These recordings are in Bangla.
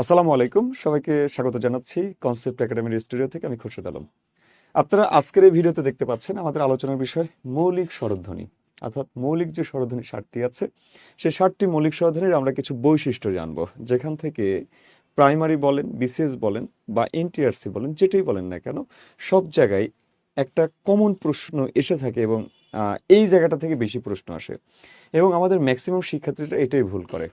আসসালামু আলাইকুম। সবাইকে স্বাগত জানাচ্ছি কনসেপ্ট একাডেমির স্টুডিও থেকে। আমি খুরশেদ আলম। আপনারা আজকের এই ভিডিওতে দেখতে পাচ্ছেন আমাদের আলোচনার বিষয় মৌলিক স্বরধ্বনি। অর্থাৎ মৌলিক যে স্বরধ্বনি ষাটটি আছে সেই ষাটটি মৌলিক স্বরধ্বনির আমরা কিছু বৈশিষ্ট্য জানব। যেখান থেকে প্রাইমারি বলেন, বিসিএস বলেন বা এনটিআরসি বলেন, যেটাই বলেন না কেন, সব জায়গায় একটা কমন প্রশ্ন এসে থাকে এবং এই জায়গাটা থেকে বেশি প্রশ্ন আসে। এবং আমাদের ম্যাক্সিমাম শিক্ষার্থীরা এটাই ভুল করে।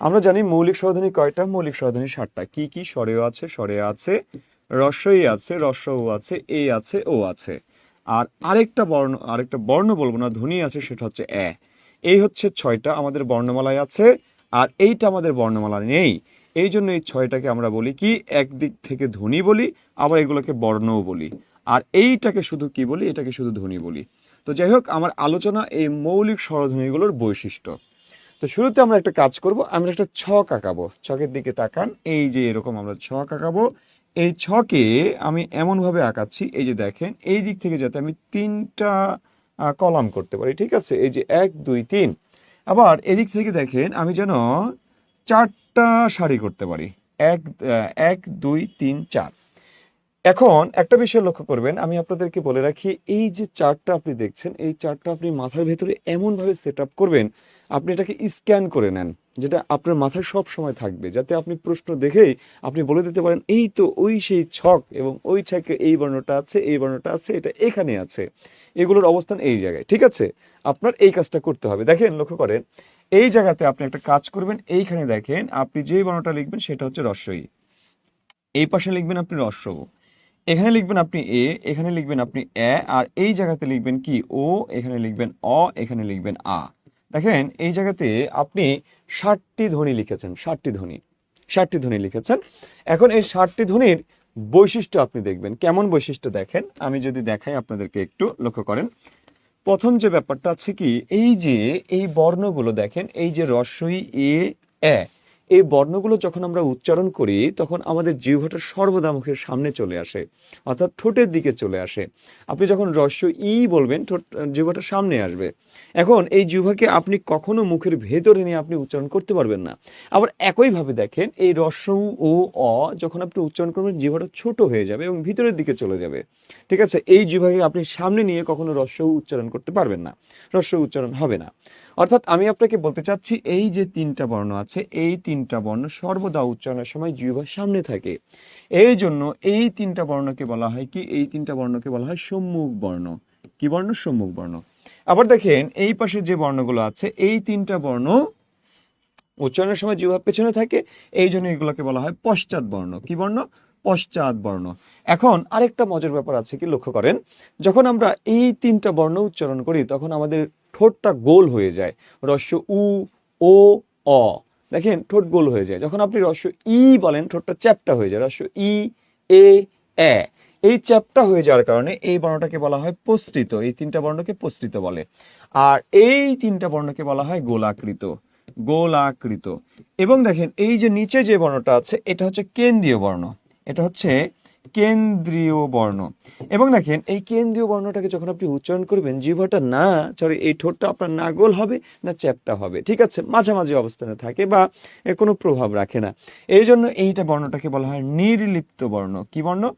আমরা জানি মৌলিক স্বরধ্বনি কয়টা? মৌলিক স্বরধ্বনি ষাটটা কি কি? স্বরেও আছে, স্বরে আছে রস্বই আছে রস্য ও আছে, এ আছে, ও আছে। আর আরেকটা বর্ণ আরেকটা বর্ণ বলব না, ধ্বনি আছে, সেটা হচ্ছে এ। এই হচ্ছে ছয়টা আমাদের বর্ণমালায় আছে, আর এইটা আমাদের বর্ণমালা নেই। এই জন্য এই ছয়টাকে আমরা বলি কি, একদিক থেকে ধ্বনি বলি, আবার এগুলোকে বর্ণও বলি। আর এইটাকে শুধু কি বলি? এটাকে শুধু ধ্বনি বলি। তো যাই হোক, আমার আলোচনা এই মৌলিক স্বরধ্বনিগুলোর বৈশিষ্ট্য। তো শুরুতে আমরা একটা কাজ করব, আমরা একটা ছক আঁকাবো। ছকের দিকে তাকান, এই যে এরকম আমরা ছক আঁকাবো। এই ছকে আমি এমনভাবে আঁকাচ্ছি, এই যে দেখেন, এই দিক থেকে যাতে আমি তিনটা কলাম করতে পারি, ঠিক আছে? এই যে এক, দুই, তিন। আবার এদিক থেকে দেখেন, আমি যেন চারটা সারি করতে পারি। এক এক, দুই, তিন, চার। এখন একটা বিষয় লক্ষ্য করবেন, আমি আপনাদেরকে বলে রাখি, এই যে চার্টটা আপনি দেখছেন, এই চার্টটা আপনি মাথার ভেতরে এমনভাবে সেট আপ করবেন, আপনি এটাকে স্ক্যান করে নেন, যেটা আপনার মাথায় সব সময় থাকবে, যাতে আপনি প্রশ্ন দেখেই আপনি বলে দিতে পারেন, এই তো ওই সেই ছক এবং ওই ছকে এই বর্ণটা আছে, এই বর্ণটা আছে, এটা এখানে আছে। এগুলোর অবস্থান এই জায়গায়, ঠিক আছে? আপনার এই কাজটা করতে হবে। দেখেন, লক্ষ্য করেন, এই জায়গাতে আপনি একটা কাজ করবেন, এইখানে দেখেন, আপনি যেই বর্ণটা লিখবেন, সেটা হচ্ছে রস্বই এই পাশে লিখবেন আপনি রস্য এখানে লিখবেন আপনি এ, এখানে লিখবেন আপনি এ, আর এই জায়গাতে লিখবেন কি? ও, এখানে লিখবেন অ, এখানে লিখবেন আ। দেখেন, এই জায়গাতে আপনি ষাটটি ধ্বনি লিখেছেন, ষাটটি ধ্বনি ষাটটি ধ্বনি লিখেছেন। এখন এই ষাটটি ধ্বনির বৈশিষ্ট্য আপনি দেখবেন। কেমন বৈশিষ্ট্য দেখেন? আমি যদি দেখাই, আপনাদেরকে একটু লক্ষ্য করেন। প্রথম যে ব্যাপারটা আছে কি, এই যে, এই বর্ণগুলো দেখেন, এই যে রস্বই এ এ এই বর্ণগুলো যখন আমরা উচ্চারণ করি, তখন আমাদের জিহ্বাটা সর্বদা মুখের সামনে চলে আসে, অর্থাৎ ঠোঁটের দিকে চলে আসে। আপনি যখন রস্য ই বলবেন, ঠোঁট, জিহ্বাটা সামনে আসবে। এখন এই জিহ্বাকে আপনি কখনো মুখের ভেতরে নিয়ে আপনি উচ্চারণ করতে পারবেন না। আবার একইভাবে দেখেন, এই রস্য ও, অ যখন আপনি উচ্চারণ করবেন, জিহ্বাটা ছোট হয়ে যাবে এবং ভিতরের দিকে চলে যাবে। ঠিক আছে? এই জিহ্বাকে আপনি সামনে নিয়ে কখনো রস্য উচ্চারণ করতে পারবেন না। রস্য উচ্চারণ হবে না। অর্থাৎ আমি আপনাকে বলতে চাচ্ছি, এই যে তিনটা বর্ণ আছে, এই তিনটা বর্ণ সর্বদা উচ্চারণের সময় জিহ্বার সামনে থাকে। এই জন্য এই তিনটা বর্ণকে বলা হয় কি? এই তিনটা বর্ণকে বলা হয় সম্মুখ বর্ণ। কি বর্ণ? সম্মুখ বর্ণ। আবার দেখেন, এই পাশে যে বর্ণগুলো আছে, এই তিনটা বর্ণ উচ্চারণের সময় জিহ্বার পেছনে থাকে, এই জন্য এগুলোকে বলা হয় পশ্চাৎ বর্ণ। কি বর্ণ? পশ্চাৎ বর্ণ। এখন আরেকটা মজার ব্যাপার আছে কি? লক্ষ্য করেন, যখন আমরা এই তিনটা বর্ণ উচ্চারণ করি, তখন আমাদের ঠোঁটটা গোল হয়ে যায়। রস্য উ, ও, অ। দেখেন, ঠোঁট গোল হয়ে যায়। যখন আপনি রস্য ই বলেন, ঠোঁটটা চ্যাপটা হয়ে যায়। রস্য ই, এ এ। এই চ্যাপটা হয়ে যাওয়ার কারণে এই বর্ণটাকে বলা হয় পস্ত্রিত এই তিনটা বর্ণকে পস্ত্রিত বলে। আর এই তিনটা বর্ণকে বলা হয় গোলাকৃত। গোলাকৃত। এবং দেখেন, এই যে নিচে যে বর্ণটা আছে, এটা হচ্ছে কেন্দ্রীয় বর্ণ। এটা হচ্ছে কেন্দ্রীয় বর্ণ। এবং দেখেন, এই কেন্দ্রীয় বর্ণটাকে যখন আপনি উচ্চারণ করবেন, জিহ্বাটা না সরি এই ঠোঁটটা আপনার না গোল হবে, না চ্যাপটা হবে, ঠিক আছে? মাঝামাঝি অবস্থানে থাকে বা কোনো প্রভাব রাখে না। এই জন্য এইটা বর্ণটাকে বলা হয় নির্লিপ্ত বর্ণ। কি বর্ণ?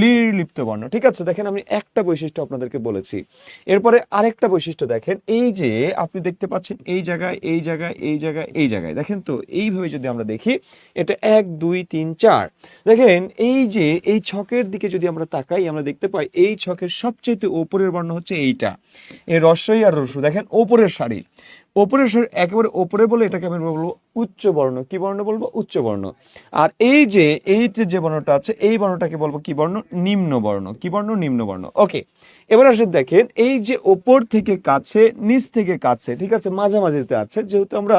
নির্লিপ্ত বর্ণ, ঠিক আছে? দেখেন, আমি একটা বৈশিষ্ট্য আপনাদেরকে বলেছি। এরপরে আরেকটা বৈশিষ্ট্য দেখেন, এই যে আপনি দেখতে পাচ্ছেন, এই জায়গায় এই জায়গায় এই জায়গায় এই জায়গায়। দেখেন তো, এইভাবে যদি আমরা দেখি, এটা এক, দুই, তিন, চার। দেখেন, এই যে, এই ছকের দিকে যদি আমরা তাকাই, আমরা দেখতে পাই এই ছকের সবচেয়ে ওপরের বর্ণ হচ্ছে এইটা। এই রস্বই আর রসু, দেখেন ওপরের সারি। ওপরের সারি একেবারে ওপরে বলে এটাকে আমি বলব উচ্চ বর্ণ। কি বর্ণ বলব? উচ্চ বর্ণ। আর এই যে এই যে বর্ণটা আছে, এই বর্ণটাকে বলব কি বর্ণ? নিম্ন বর্ণ। কি বর্ণ? নিম্ন বর্ণ। ওকে, এবার আসে দেখেন, এই যে ওপর থেকে কাছে, নিচ থেকে কাছে, ঠিক আছে, মাঝামাঝিতে আছে, যেহেতু আমরা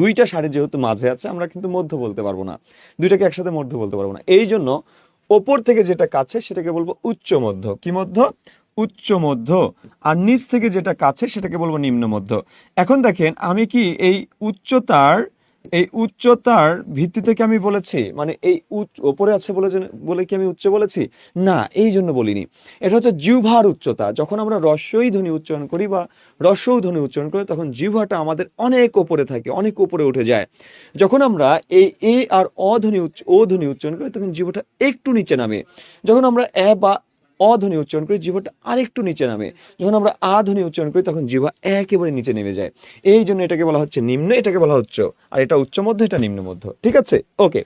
দুইটা শাড়ি যেহেতু মাঝে আছে, আমরা কিন্তু মধ্য বলতে পারব না। দুইটাকে একসাথে মধ্য বলতে পারব না। এই জন্য ওপর থেকে যেটা কাছে সেটাকে বলব উচ্চ মধ্য। কি মধ্য? উচ্চ মধ্য। আর নিচ থেকে যেটা কাছে সেটাকে বলব নিম্ন মধ্য। এখন দেখেন আমি কি এই উচ্চতার এই উচ্চতার ভিত্তি থেকে আমি বলেছি মানে এই ওপরে আছে বলে বলে কি আমি উচ্চ বলেছি? না, এই জন্য বলিনি। এটা হচ্ছে জিহ্বার উচ্চতা। যখন আমরা রস্যই ধ্বনি উচ্চারণ করি বা রস্যৌ ধ্বনি উচ্চারণ করি, তখন জিহ্বাটা আমাদের অনেক ওপরে থাকে, অনেক উপরে উঠে যায়। যখন আমরা এই এ আর অধ্বনি উচ্চ, ও ধ্বনি উচ্চারণ করি, তখন জিহ্বাটা একটু নিচে নামে। যখন আমরা এ বা অধ্বনি উচ্চারণ করি জিহ্বাটা আরেকটু নিচে নামে। যখন আমরা আ ধ্বনি উচ্চারণ করি, তখন জিহ্বা একেবারে নিচে নেমে যায়। এই জন্য এটাকে বলা হচ্ছে নিম্ন, এটাকে বলা হচ্ছে আর এটা উচ্চ মধ্য, এটা নিম্ন মধ্য। ঠিক আছে? ওকে।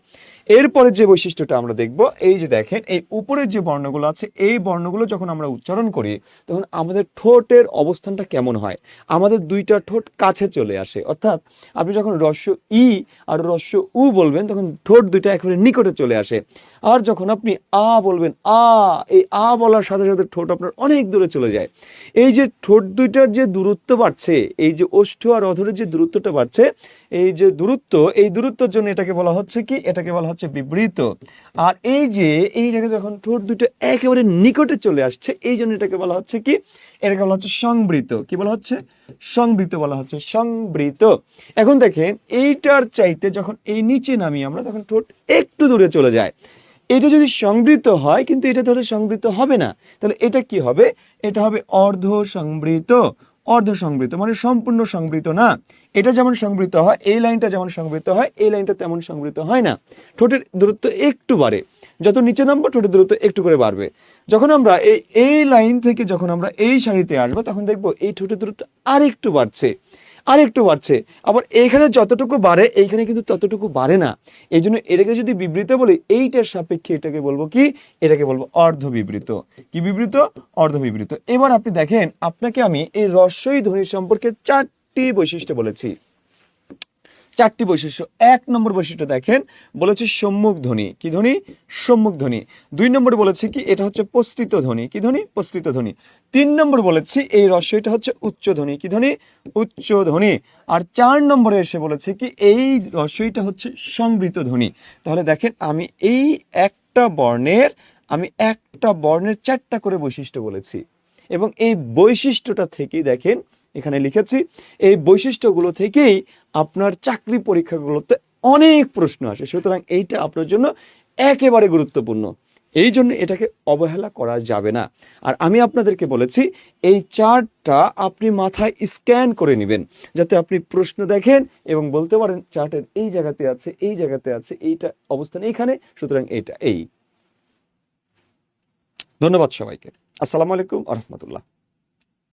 এরপরে যে বৈশিষ্ট্যটা আমরা দেখব, এই যে দেখেন, এই উপরের যে বর্ণগুলো আছে, এই বর্ণগুলো যখন আমরা উচ্চারণ করি, তখন আমাদের ঠোঁটের অবস্থানটা কেমন হয়? আমাদের দুইটা ঠোঁট কাছে চলে আসে। অর্থাৎ আপনি যখন রস্য ই আর রস্য উ বলবেন, তখন ঠোঁট দুইটা একেবারে নিকটে চলে আসে। আর যখন আপনি আ বলবেন, আ, এই আ বলার সাথে সাথে ঠোঁট আপনার অনেক দূরে চলে যায়। এই যে ঠোঁট দুইটার যে দূরত্ব বাড়ছে, এই যে ওষ্ঠ আর অধরের যে দূরত্বটা বাড়ছে, এই যে দূরত্ব, এই দূরত্বের জন্য এটাকে বলা হচ্ছে কি? এটাকে বলা হচ্ছে বিবৃত। আর এই যে এই জায়গায় যখন ঠোঁট দুটো একেবারে নিকটে চলে আসছে, এই জন্য এটাকে বলা হচ্ছে কি? এটাকে বলা হচ্ছে সংবৃত। কি বলা হচ্ছে? সংবৃত বলা হচ্ছে, সংবৃত। এখন দেখেন, এইটার চাইতে যখন এই নিচে নামি আমরা, তখন ঠোঁট একটু দূরে চলে যায়। এটা যদি সংবৃত হয়, কিন্তু এটা ধরে সংবৃত হবে না। তাহলে এটা কি হবে? এটা হবে অর্ধ সংবৃত অর্ধ সংবৃত মানে সম্পূর্ণ সংবৃত না। এটা যেমন সংবৃত হয়, এই লাইনটা যেমন সংবৃত হয়, এই লাইনটা তেমন সংবৃত হয় না। ঠোঁটের দূরত্ব একটু বাড়ে। যত নিচে নামবো, ঠোঁটের দূরত্ব একটু করে বাড়বে। যখন আমরা এই এই লাইন থেকে যখন আমরা এই শাড়িতে আসব, তখন দেখব এই ঠোঁটের দূরত্ব আরেকটু বাড়ছে। আরেকটু বাড়ছে। আবার এইখানে যতটুকু বাড়ে, এইখানে কিন্তু ততটুকু বাড়ে না। এই জন্য এটাকে যদি বিবৃত বলি, এইটার সাপেক্ষে এটাকে বলব কি? এটাকে বলব অর্ধ বিবৃত কি বিবৃত? অর্ধ বিবৃত এবার আপনি দেখেন, আপনাকে আমি এই রস্যই ধ্বনি সম্পর্কে চারটি বৈশিষ্ট্য বলেছি। চারটি বৈশিষ্ট্য। এক নম্বর বৈশিষ্ট্য দেখেন, বলেছে সম্মুখ ধ্বনি। কি ধ্বনি? সম্মুখ ধ্বনি। দুই নম্বর বলেছে কি? এটা হচ্ছে পস্তিত ধ্বনি। কি ধ্বনি? পস্তিত ধ্বনি। তিন নম্বর বলেছি এই রস্যইটা হচ্ছে উচ্চ ধ্বনি। কি ধ্বনি? উচ্চ ধ্বনি। আর চার নম্বরে এসে বলেছে কি? এই রস্যইটা হচ্ছে সংবৃত ধ্বনি। তাহলে দেখেন, আমি এই একটা বর্ণের, আমি একটা বর্ণের চারটা করে বৈশিষ্ট্য বলেছি। এবং এই বৈশিষ্ট্যটা থেকেই দেখেন এখানে লিখেছি, এই বৈশিষ্ট্যগুলো থেকেই আপনার চাকরি পরীক্ষাগুলোতে অনেক প্রশ্ন আসে। সুতরাং এইটা আপনার জন্য একেবারে গুরুত্বপূর্ণ। এই জন্য এটাকে অবহেলা করা যাবে না। আর আমি আপনাদেরকে বলেছি, এই চার্টটা আপনি মাথায় স্ক্যান করে নেবেন, যাতে আপনি প্রশ্ন দেখেন এবং বলতে পারেন, চার্টের এই জায়গাতে আছে, এই জায়গাতে আছে, এইটা অবস্থান এইখানে, সুতরাং এইটা এই। ধন্যবাদ সবাইকে। আসসালামু আলাইকুম আ রহমতুল্লাহ।